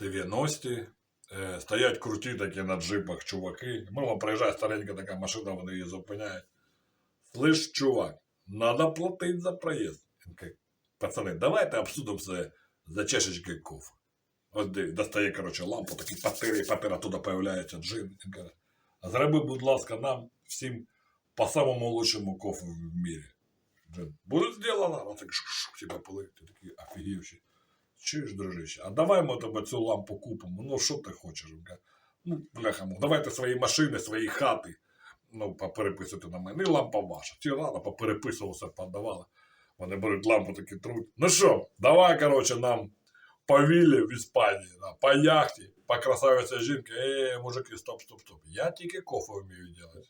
90-ті. Е, стоять круті такі на джипах чуваки. Мимо приїжджає старенька така машина, вони її зупиняють. Слышь, чувак, надо платить за проїзд. Пацани, давайте обсудимо це за чашечкою кофе. От достає, коротше, лампу, такий папір, і папір оттуда появляється джин. Він каже, зроби, будь ласка, нам всім по самому лучшему кофе в мірі. Джин, буде зроблено. Він так шух, тебе полить. Ти такий офігівший. Чуєш, дружище, а давай ми тебе цю лампу купимо. Ну, що ти хочеш? Каже, Ну, бляха, ну, давайте свої машини, свої хати. Ну, попереписуйте на мене. І лампа ваша. Ті рано попереписувалися, подавали. Вони беруть лампу такі труть. Ну що, давай, коротше, нам по віллі в Іспанії, да, по яхті, по красавиці жінки. Е, мужики, стоп, стоп, стоп. Я тільки кофе вмію робити.